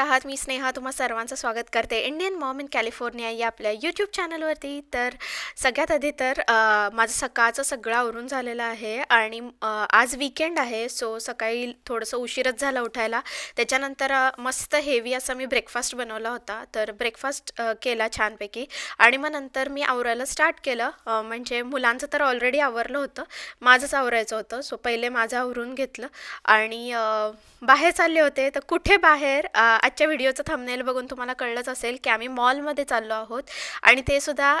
आहात. मी स्नेहा तुम्हा सर्वांचं स्वागत करते. इंडियन मॉम इन कॅलिफोर्निया या आपल्या यूट्यूब चॅनलवरती तर सगळ्यात आधी तर माझं सकाळचं सगळं आवरून झालेलं आहे आणि आज वीकेंड आहे सो सकाळी थोडंसं उशीरच झालं उठायला. त्याच्यानंतर मस्त हेवी असा मी ब्रेकफास्ट बनवला होता. तर ब्रेकफास्ट केला छानपैकी. आणि मग नंतर मी आवरायला स्टार्ट केलं. म्हणजे मुलांचं तर ऑलरेडी आवरलं होतं. माझंच आवरायचं होतं. सो पहिले माझं आवरून घेतलं. आणि बाहेर चालले होते. तर कुठे बाहेर? आजच्या व्हिडिओचं थंबनेल बघून तुम्हाला कळलंच असेल की आम्ही मॉलमध्ये चाललो आहोत आणि ते सुद्धा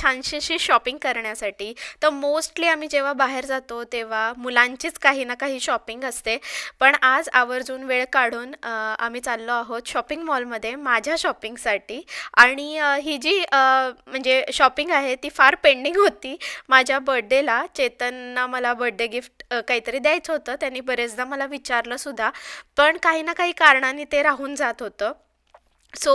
छानशीशी शॉपिंग करण्यासाठी. तर मोस्टली आम्ही जेव्हा बाहेर जातो तेव्हा मुलांचीच काही ना काही शॉपिंग असते. पण आज आवर्जून वेळ काढून आम्ही चाललो आहोत शॉपिंग मॉलमध्ये माझ्या शॉपिंगसाठी आणि ही जी म्हणजे शॉपिंग आहे ती फार पेंडिंग होती. माझ्या बर्थडेला चेतनना मला बर्थडे गिफ्ट काहीतरी द्यायचं होतं. त्यांनी बरेचदा मला विचारलं सुद्धा. पण काही ना काही कारणाने ते राहून जात होतं. सो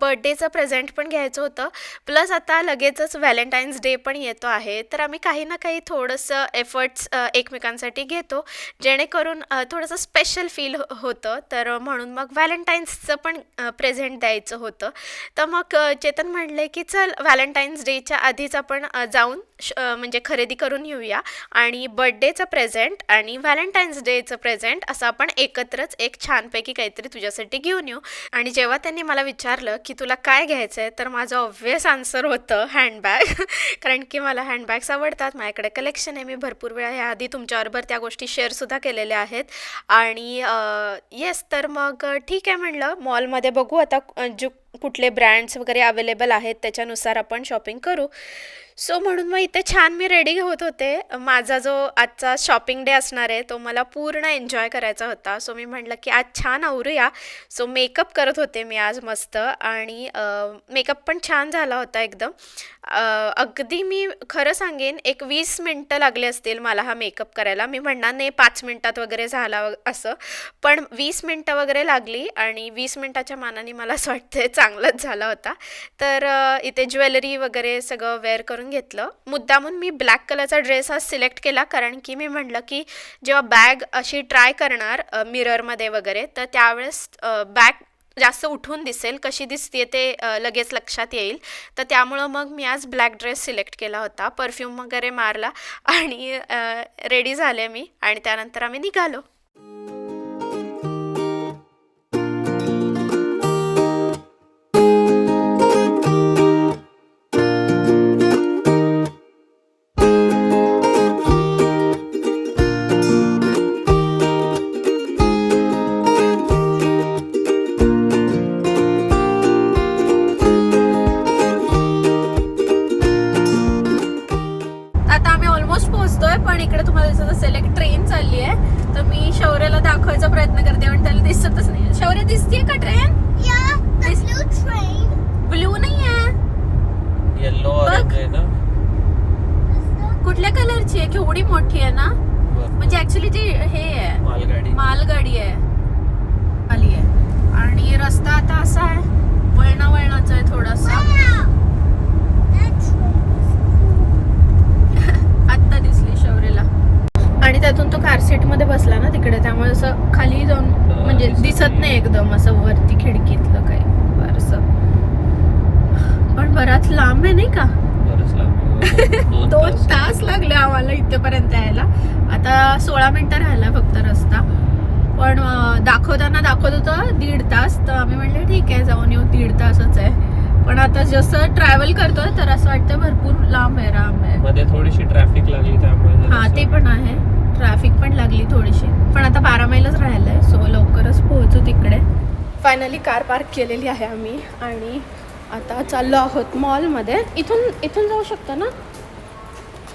बर्थडेचं प्रेझेंट पण घ्यायचं होतं. प्लस आता लगेचच व्हॅलेंटाईन्स डे पण येतो आहे. तर आम्ही काही ना काही थोडंसं एफर्ट्स एकमेकांसाठी घेतो. जेणेकरून थोडंसं स्पेशल फील हो, होतं. तर म्हणून मग व्हॅलेंटाईन्सचं पण प्रेझेंट द्यायचं होतं. तर मग चेतन म्हणले की चल व्हॅलेंटाईन्स डेच्या आधीच आपण जाऊन म्हणजे खरेदी करून येऊया आणि बर्थडेचं प्रेझेंट आणि व्हॅलेंटाईन्स डेचं प्रेझेंट असं आपण एकत्रच एक छानपैकी काहीतरी तुझ्यासाठी घेऊन येऊ. आणि जेव्हा त्यांनी मला विचारलं की तुला काय घ्यायचं आहे तर माझं ऑब्व्हियस आन्सर होतं हँडबॅग कारण की मला हँडबॅग्स आवडतात. माझ्याकडे कलेक्शन आहे. मी भरपूर वेळा ह्या आधी तुमच्याबरोबर त्या गोष्टी शेअरसुद्धा केलेल्या आहेत. आणि येस तर मग ठीक आहे म्हणलं. मॉलमध्ये बघू आता जु कुठले ब्रँड्स वगैरे अवेलेबल आहेत त्याच्यानुसार आपण शॉपिंग करू. सो म्हणून मग इथे छान मी रेडी होत होते. माझा जो आजचा शॉपिंग डे असणार आहे तो मला पूर्ण एन्जॉय करायचा होता. सो मी म्हटलं की आज छान आवरूया. सो मेकअप करत होते मी आज मस्त. आणि मेकअप पण छान झाला होता एकदम. अगदी मी खरं सांगेन एक वीस मिनटं लागले असतील मला हा मेकअप करायला. मी म्हणणार नाही पाच मिनटात वगैरे झाला असं. पण वीस मिनटं वगैरे लागली आणि वीस मिनटाच्या मानाने मला असं वाटतं चांगलंच झाला होता. तर इथे ज्वेलरी वगैरे सगळं वेअर करून घेतलं. मुद्दामून मी ब्लॅक कलरचा ड्रेस हा सिलेक्ट केला कारण की मी म्हटलं की जेव्हा बॅग अशी ट्राय करणार मिररमध्ये वगैरे तर त्यावेळेस बॅग जास्त उठून दिसेल कशी दिसते ते लगेच लक्षात येईल. तर त्यामुळं मग मी आज ब्लॅक ड्रेस सिलेक्ट केला होता परफ्यूम वगैरे मारला आणि रेडी झाले मी आणि त्यानंतर आम्ही निघालो. कुठल्या कलरची आहे केवढी मोठी आहे ना. म्हणजे ऍक्च्युली ती हे आहे मालगाडी मालगाडी आहे आली आहे आणि रस्ता आता असा आहे वळणा वळणाचा आहे थोडासा. आत्ता दिसली शौर्यला आणि त्यातून तो कार सीटमध्ये बसला ना तिकडे त्यामुळे असं खाली जाऊन म्हणजे दिसत नाही. एकदम असं वरती खिडकीतलं काही फारस पण बराच लांब आहे नाही का. दोन तास. लागले आम्हाला इथेपर्यंत यायला. आता सोळा मिनिटं राहिला फक्त रस्ता. पण दाखवताना दाखवत होतं दीड तास. तर आम्ही म्हणले ठीक आहे जाऊन येऊ. दीड तासच आहे. पण आता जसं ट्रॅव्हल करतोय तर असं वाटतं भरपूर लांब आहे राम आहे. मध्ये थोडीशी ट्रॅफिक लागली त्यामुळे हा ते पण आहे. ट्रॅफिक पण लागली थोडीशी. पण आता बारा मैलच राहिलंय सो लवकरच पोहोचू तिकडे. फायनली कार पार्क केलेली आहे आम्ही. आणि आता चाललो आहोत मॉलमध्ये. इथून इथून जाऊ शकतो ना?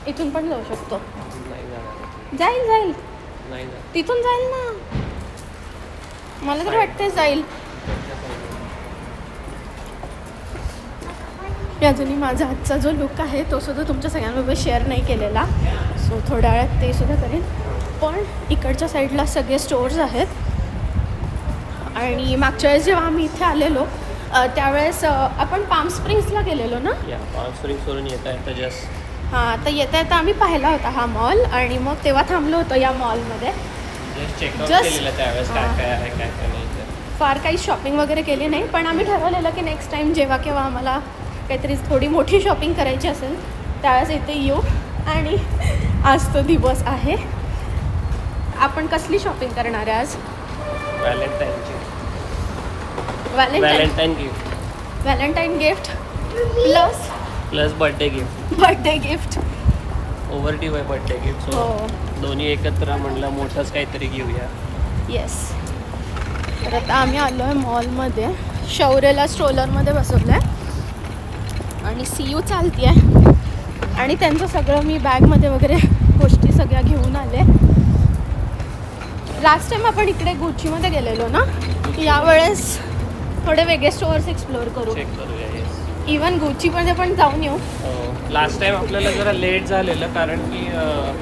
इथून पण जाऊ शकतो. जाईल जाईल. तिथून जाईल ना? मला तर वाटतंय जाईल. अजूनही माझा आजचा जो लुक आहे तो सुद्धा तुमच्या सगळ्यांबरोबर शेअर नाही केलेला. सो थोड्या वेळात ते सुद्धा करेन. पण इकडच्या साईडला सगळे स्टोर्स आहेत. आणि मागच्या वेळेस जेव्हा आम्ही इथे आलेलो त्यावेळेस आपण पाम स्प्रिंग्सला गेलेलो ना? या पाच वरून येता येता जस्ट हां तर येता येता आम्ही पाहिला होता हा मॉल आणि मग तेव्हा थांबलो होतो या मॉलमध्ये. फार काही शॉपिंग वगैरे केली नाही पण आम्ही ठरवलेलं की नेक्स्ट टाईम जेव्हा केव्हा आम्हाला काहीतरी थोडी मोठी शॉपिंग करायची असेल त्यावेळेस इथे येऊ. आणि आज तो दिवस आहे. आपण कसली शॉपिंग करणार आहे आज? व्हॅलेंटाईनची Valentine Valentine gift Valentine gift plus plus birthday gift birthday gift over आहे बर्थडे गिफ्ट सो हो. दोन्ही एकत्र म्हणलं मोठंच काहीतरी घेऊया. येस तर आता आम्ही आलो आहे मॉलमध्ये शौर्यला स्ट्रोलरमध्ये बसवलं आहे आणि सी यू चालती आहे आणि त्यांचं सगळं मी बॅगमध्ये वगैरे गोष्टी सगळ्या घेऊन आले. लास्ट टाइम आपण इकडे गुच्चीमध्ये गेलेलो ना? यावेळेस थोडे वेगळे स्टोअर्स एक्सप्लोअर करू. चेक करूया येस इवन गुच्चीमध्ये पण जाऊन येऊ. लास्ट टाइम आपल्याला जरा लेट झालेलं कारण की अं,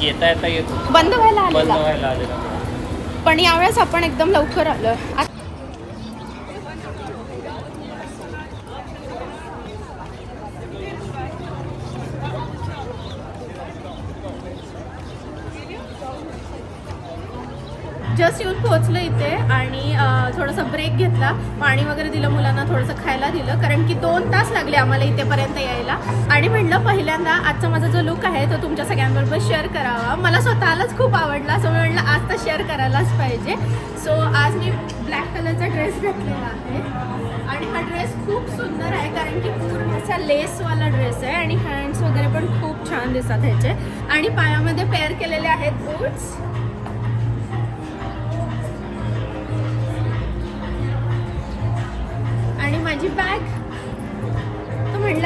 येता येता येत. बंद व्हायला बंद आलेला व्हायला आलेलं. पण यावेळेस आपण एकदम लवकर आलो जस्ट येऊन पोहोचलो इथे आणि थोडंसं थोडासा ब्रेक घेतला. पाणी वगैरे दिलं मुलांना थोडंसं खायला दिलं. कारण की दोन तास लागले आम्हाला इथेपर्यंत यायला. आणि म्हणलं पहिल्यांदा आजचा माझा जो लुक आहे तो तुमच्या सगळ्यांबरोबर शेअर करावा. मला स्वतःलाच खूप आवडला. सो मी म्हटलं आज तर शेअर करायलाच पाहिजे. सो आज मी ब्लॅक कलरचा ड्रेस घातलेला आहे. आणि हा ड्रेस खूप सुंदर आहे कारण की पूर्ण असा लेसवाला ड्रेस आहे आणि हँड्स वगैरे पण खूप छान दिसतात ह्याचे. आणि पायामध्ये पेअर केलेले आहेत बूट्स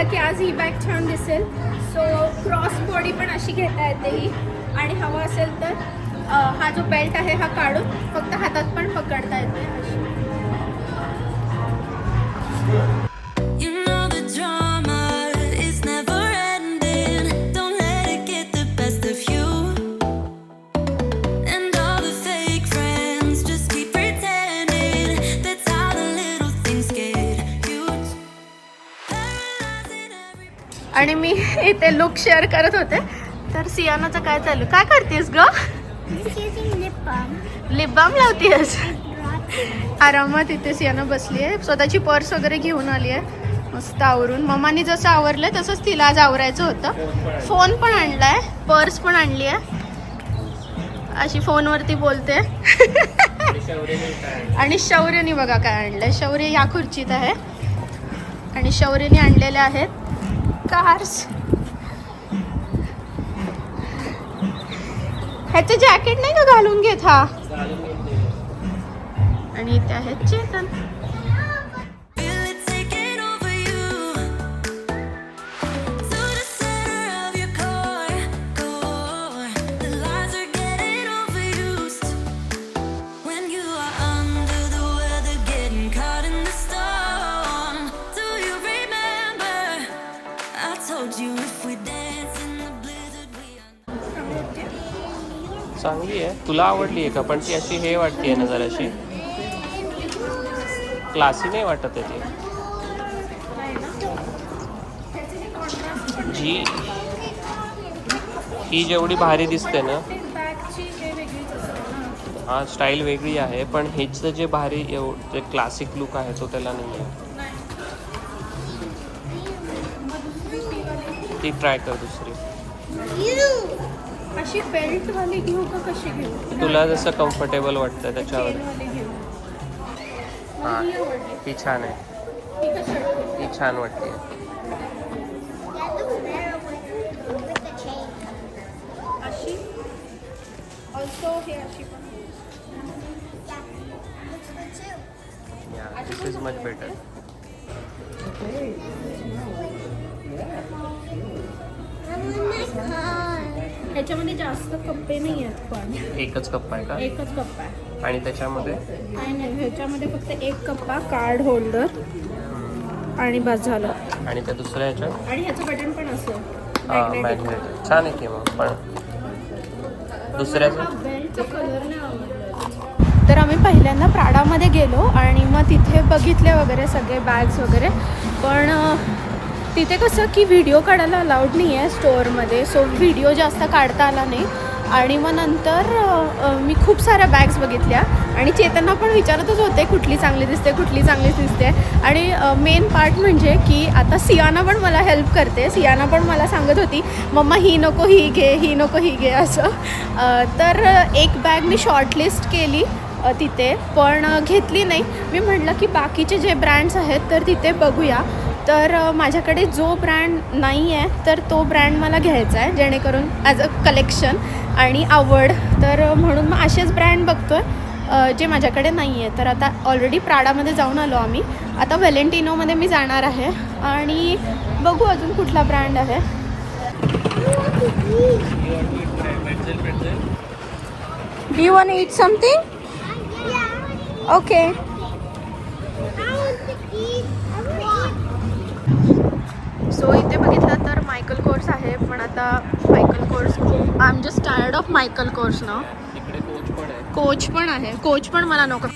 तो की आज ही बॅग छान दिसेल. सो क्रॉस बॉडी पण अशी घेता येते ही. आणि हवं असेल तर हा जो बेल्ट आहे हा काढून फक्त हातात पण पकडता येते अशी आणि मी इथे लुक शेअर करत होते. तर सियानाचं काय चालू? काय करतेस ग? लिप बाम लावतीयस आरामात इथे सियाना बसली आहे स्वतःची पर्स वगैरे घेऊन आली आहे मस्त आवरून. मम्मानी जसं आवरलं तसंच तिला आज आवरायचं होतं. फोन पण आणलाय. पर्स पण आणली आहे अशी फोनवरती बोलते. आणि शौर्यने बघा काय आणलंय. शौर्य या खुर्चीत आहे. आणि शौर्यने आणलेले आहेत. कार्स ह्याचं जॅकेट नाही का घालून घेत हा? आणि त्या आहेत चेतन. तुला आवडली आहे का? पण ती अशी हे वाटते ना जराशी. क्लासी नाही वाटत आहे ती. जी ही जेवढी भारी दिसते ना हा स्टाईल वेगळी आहे पण ह्याचं जे भारी एव जे क्लासिक लुक आहे तो त्याला नाही आहे. ती ट्राय कर दुसरी. अशी बेल्ट वाली घेऊ का कशी घेऊ तुला जसं कम्फर्टेबल वाटतं त्याच्यावर वाली घेऊ हा ही आवडली. ही छान आहे कशी? ही छान वाटते That looks better with, with the chain. अशी ऑल्सो हे अशी पण Yeah. Looks good too. This is much better ह्याच्यामध्ये जास्त कप्पे नाही आहेत पण. एकच कप्पा आहे का? एकच कप्पा आहे. आणि त्याच्यामध्ये? नाही नाही ह्याच्यामध्ये फक्त एक कप्पा कार्ड होल्डर आणि बस झालं आणि त्या दुसऱ्या ह्याच्यात आणि ह्याचं बटन पण हा. मॅग्नेट छान आहे की मग पण दुसऱ्याचं? तर आम्ही पहिल्यांदा प्राडामध्ये गेलो आणि मग तिथे बघितले वगैरे सगळे बॅग्स वगैरे. पण तिथे कसं की व्हिडिओ काढायला अलाउड नाही आहे स्टोअरमध्ये सो व्हिडिओ जास्त काढता आला नाही. आणि मग नंतर मी खूप साऱ्या बॅग्स बघितल्या. आणि चेतना पण विचारतच होते कुठली चांगली दिसते कुठली चांगली दिसते. आणि मेन पार्ट म्हणजे की आता सियाना पण मला हेल्प करते. सियाना पण मला सांगत होती मम्मा ही नको ही घे ही नको ही घे असं. तर एक बॅग मी शॉर्टलिस्ट केली तिथे. पण घेतली नाही. मी म्हटलं की बाकीचे जे ब्रँड्स आहेत तर तिथे बघूया. तर माझ्याकडे जो ब्रँड नाही आहे तर तो ब्रँड मला घ्यायचा आहे जेणेकरून ॲज अ कलेक्शन आणि आवड. तर म्हणून मग असेच ब्रँड बघतो आहे जे माझ्याकडे नाही आहे तर आता ऑलरेडी प्राडामध्ये जाऊन आलो आम्ही. आता व्हॅलेंटिनोमध्ये मी जाणार आहे. आणि बघू अजून कुठला ब्रँड आहे. D one it something Yeah. Okay I want to eat. सो इथे बघितलं तर मायकल कोर्स आहे पण आता मायकल कोर्स खूप I am just tired of Michael Kors ना. तिकडे कोच पण आहे. कोच पण आहे. कोच पण मला नको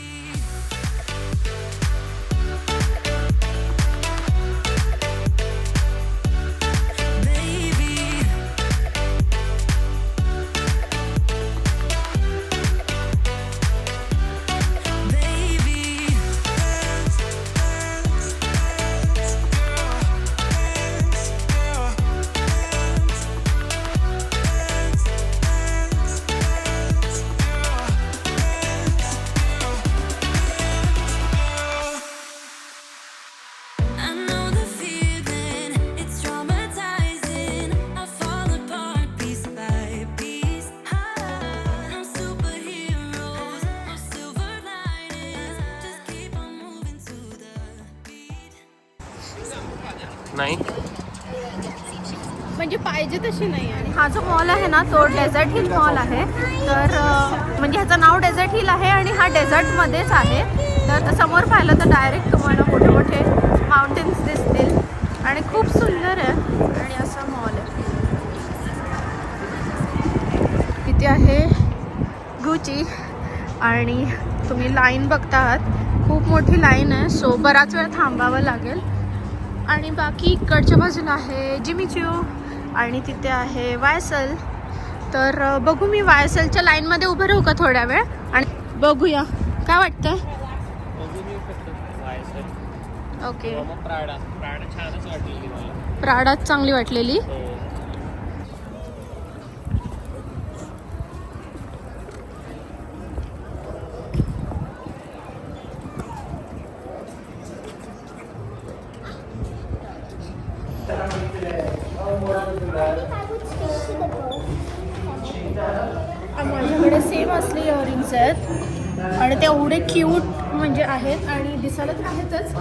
अशी नाही आणि हा जो मॉल आहे ना तो डेझर्ट हिल मॉल आहे. तर म्हणजे ह्याचं नाव डेझर्ट हिल आहे आणि हा डेझर्टमध्येच आहे. तर समोर पाहिलं तर डायरेक्ट तुम्हाला मोठे मोठे माउंटेन्स दिसतील. आणि खूप सुंदर आहे. आणि असा मॉल आहे. किती आहे गुची आणि तुम्ही लाईन बघता आहात खूप मोठी लाईन आहे. सो बराच वेळ थांबावं लागेल. आणि बाकी इकडच्या बाजूला आहे जिमीच्यू आणि तिथे आहे वायसल. तर बघू मी वायसलच्या लाईनमध्ये उभं राहू का थोड्या वेळ? आणि बघूया. काय वाटतं ओके. मला. प्राडात चांगली वाटलेली हो I would stick to the boat. माझ्याकडे सेम असले इयरिंग्स आहेत आणि ते एवढे क्यूट म्हणजे आहेत आणि दिसायला तर आहेतच.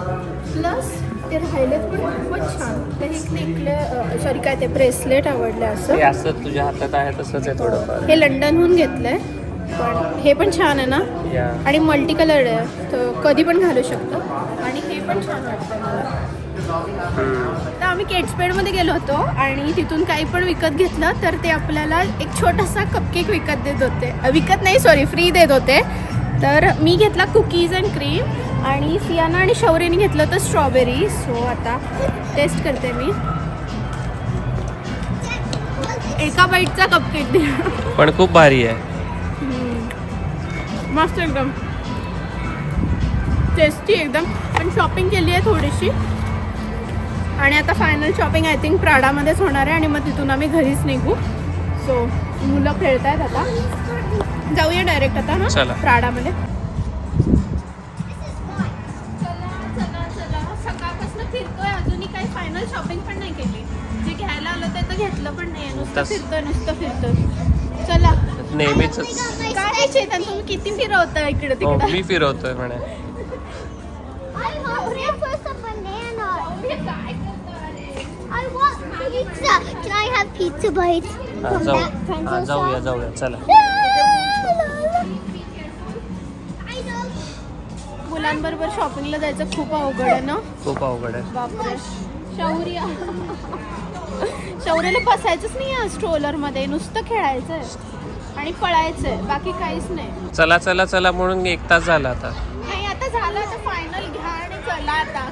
प्लस ते राहिलेत पण खूपच छान. ते एक नेकले सॉरी काय ते ब्रेसलेट आवडले असं. असं तुझ्या हातात आहे तसंच आहे थोडंफार. हे लंडनहून घेतलंय पण हे पण छान आहे ना? आणि मल्टी कलर्ड आहे तर कधी पण घालू शकतो. आणि हे पण छान वाटतं मला. तर आम्ही केट्सपेडमध्ये गेलो होतो आणि तिथून काही पण विकत घेतलं तर ते आपल्याला एक छोटासा कपकेक विकत देत होते. विकत नाही सॉरी फ्री देत होते. तर मी घेतला कुकीज अँड क्रीम आणि सियाना आणि शौर्यने घेतलं होतं स्ट्रॉबेरी सो आता टेस्ट करते मी. एका बाईटचा कपकेक दे पण खूप भारी आहे. मस्त एकदम. टेस्टी एकदम. पण शॉपिंग केली आहे थोडीशी. आणि आता फायनल शॉपिंग आय थिंक प्राडामध्येच होणार आहे आणि मग तिथून आम्ही घरीच निघू. सो मुलं खेळत आहेत आता. जाऊया डायरेक्ट आता ना चला. प्राडामध्ये. सकाळपासून फिरतोय अजूनही काही फायनल शॉपिंग पण नाही केली जे घ्यायला आलं ते तर घेतलं पण नाही नुसतं फिरतोय नुसतं फिरतोय चला नेहमीच काय चेतन तुम्ही किती फिरवता इकडे हो तिकडे मी फिरवतोय म्हणे I hungry for मुलांबरोबर शॉपिंगला जायचं खूप अवघड आहे ना? खूप अवघड आहे. बापरे. शौर्य. शौर्याला बसायचंच नाही या स्ट्रोलरमध्ये. नुसतं खेळायचं आहे आणि पळायचंय. बाकी काहीच नाही. चला चला चला म्हणून एक तास झाला आता. नाही आता झालं. आता फायनल घ्या आणि चला आता.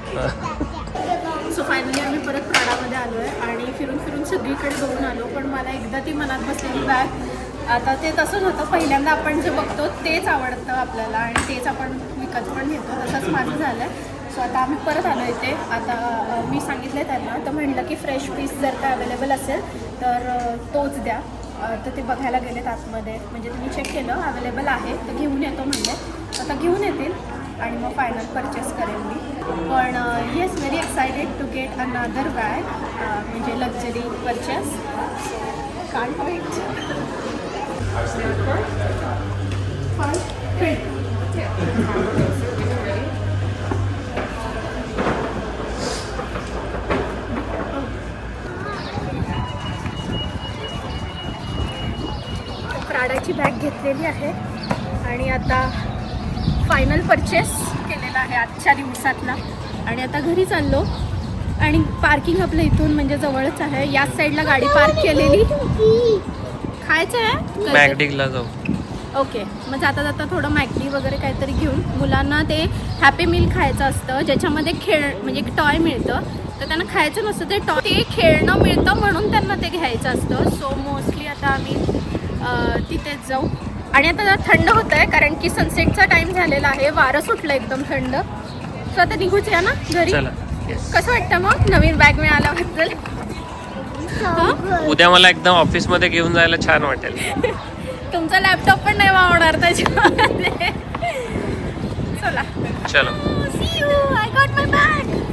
सो फायनली आम्ही परत प्राडामध्ये आलो आहे आणि फिरून फिरून सगळीकडे बघून आलो. पण मला एकदा ती मनात बसलेली बॅग आता ते तसंच होतं. पहिल्यांदा आपण जे बघतो तेच आवडतं आपल्याला. आणि तेच आपण विकत पण घेतो तसंच माझं झालं आहे सो आता आम्ही परत आलो इथे. आता मी सांगितलं आहे त्यांना. तर म्हटलं की फ्रेश पीस जर का अवेलेबल असेल तर तोच द्या. तर ते बघायला गेलेत आतमध्ये. म्हणजे तुम्ही चेक केलं अवेलेबल आहे. तर घेऊन येतो म्हणले. आता घेऊन येतील आणि मग फायनल परचेस करेन मी. पण yes very excited to get another bag म्हणजे लक्झरी परचेस कांट वेट प्राडाची बॅग घेतलेली आहे. आणि आता फायनल परचेस केलेला आहे आजच्या दिवसातला. आणि आता घरी चाललो आणि पार्किंग आपलं इथून म्हणजे जवळच आहे. याच साईडला गाडी पार्क केलेली. खायचं आहे? जाऊ. ओके. मग जाता जाता थोडं मॅगडी वगैरे काहीतरी घेऊन मुलांना ते हॅपी मिल खायचं असतं ज्याच्यामध्ये खेळ म्हणजे टॉय मिळतं. तर त्यांना खायचं नसतं ते टॉय ते खेळणं मिळतं म्हणून त्यांना ते घ्यायचं असतं. सो मोस्टली आता आम्ही तिथेच जाऊ. आणि आता जरा थंड होतं आहे कारण की सनसेटचा टाईम झालेला आहे. वारं सुटलं एकदम थंड. सो आता निघूच या ना घरी? चला येस कसं वाटतं मग? नवीन बॅग मिळाल्याबद्दल. उद्या मला एकदम ऑफिसमध्ये घेऊन जायला छान वाटेल. तुमचा लॅपटॉप पण नाही वावणार त्याच्यामध्ये चला चलो See you. I got my bag.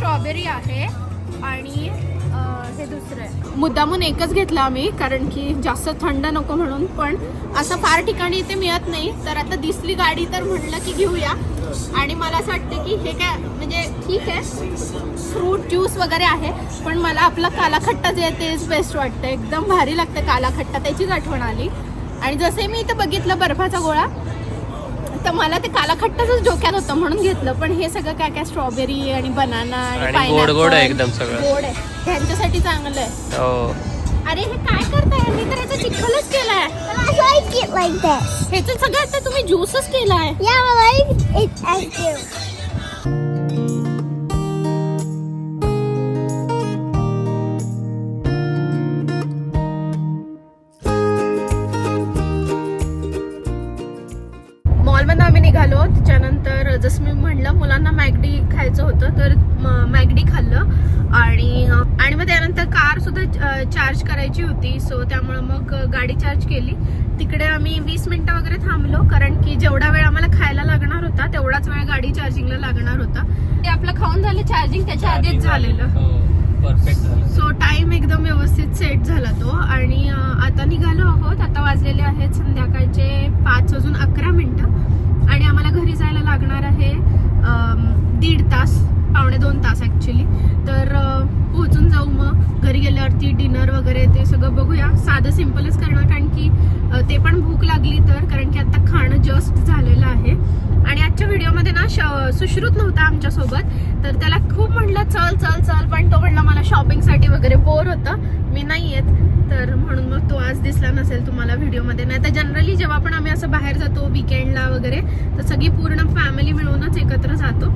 Strawberry आहे आणि हे दुसरं आहे. मुद्दामून एकच घेतला आम्ही कारण की जास्त थंड नको म्हणून पण असं फार ठिकाणी इथे मिळत नाही. तर आता दिसली गाडी तर म्हटलं की घेऊया. आणि मला असं वाटतं की हे काय म्हणजे ठीक आहे. फ्रूट ज्यूस वगैरे आहे पण मला आपला कालाखट्टा जे आहे तेच बेस्ट वाटतं. एकदम भारी लागतं कालाखट्टा त्याचीच आठवण आली. आणि जसे मी इथं बघितलं बर्फाचा गोळा तर मला ते काला खट्टाच डोक्यात होतं म्हणून घेतलं पण हे सगळं काय काय स्ट्रॉबेरी आणि बनाना आणि आणि गोड- गोड आहे एकदम सगळं. गोड आहे. त्यांच्यासाठी चांगलं आहे. हो. अरे हे काय करताय? मी तर याचा चिखलच केलाय. But I like it like this. ह्याचं सगळं आता तुम्ही ज्यूसच केलाय. Yeah, I like it. As you. म्हणलं मुलांना मॅगडी खायचं होतं तर मॅगडी खाल्लं. आणि आणि मग त्यानंतर कार सुद्धा चार्ज करायची होती. सो त्यामुळं मग गाडी चार्ज केली. तिकडे आम्ही वीस मिनिटं वगैरे थांबलो कारण की जेवढा वेळ आम्हाला खायला लागणार होता तेवढाच वेळ गाडी चार्जिंगला लागणार होता. ते आपलं खाऊन झालं चार्जिंग त्याच्या आधीच झालेलं. सो टाइम एकदम व्यवस्थित सेट झाला तो. आणि आता निघालो आहोत. आता वाजलेले आहेत संध्याकाळचे पाच वाजून अकरा मिनटं. आणि आम्हाला घरी जायला लागणार आहे. दीड तास पावणे दोन तास ॲक्च्युली तर पोहोचून जाऊ मग. घरी गेल्यावरती डिनर वगैरे ते सगळं बघूया. साधं सिम्पलच करणार कारण की ते पण भूक लागली तर कारण की आता खाणं जस्ट झालेलं आहे. आणि आजच्या व्हिडिओमध्ये ना सुश्रुत नव्हता आमच्यासोबत. तर त्याला खूप म्हटलं चल चल चल. पण तो म्हणला मला शॉपिंगसाठी वगैरे बोर होतं. मी नाही येत. तर म्हणून मग तो आज दिसला नसेल तुम्हाला व्हिडिओमध्ये. नाही तर जनरली जेव्हा पण आम्ही असं बाहेर जातो विकेंडला वगैरे तर सगळी पूर्ण फॅमिली मिळूनच एकत्र जातो.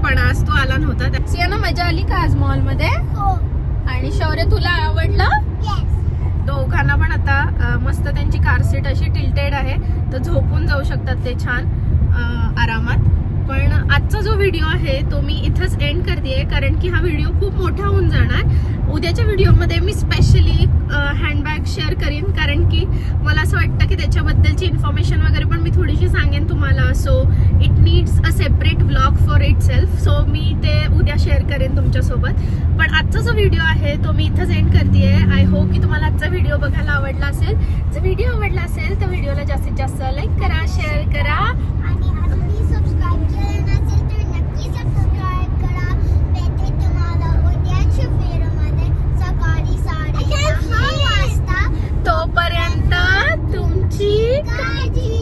पण आज तो आला नव्हता. त्या- सियाना मजा आली का आज मॉलमध्ये Oh, आणि शौर्य तुला आवडलं. दोघांना पण आता मस्त त्यांची कार सीट अशी टिल्टेड आहे. तर झोपून जाऊ शकतात ते छान. आरामात. पण आजचा जो व्हिडिओ आहे तो मी इथंच एंड करते कारण की हा व्हिडिओ खूप मोठा होऊन जाणार. उद्याच्या व्हिडिओमध्ये मी स्पेशली हँडबॅग शेअर करीन कारण की मला असं वाटतं की त्याच्याबद्दलची इन्फॉर्मेशन वगैरे पण मी थोडीशी सांगेन तुम्हाला. So it needs a separate vlog for itself so मी ते उद्या शेअर करेन तुमच्यासोबत. पण आजचा जो व्हिडिओ आहे तो मी इथंच एंड करते आय होप की तुम्हाला आजचा व्हिडिओ बघायला आवडला असेल. जर व्हिडिओ आवडला असेल तर व्हिडिओला जास्तीत जास्त लाईक करा शेअर करा. तोपर्यंत तुमची काळजी.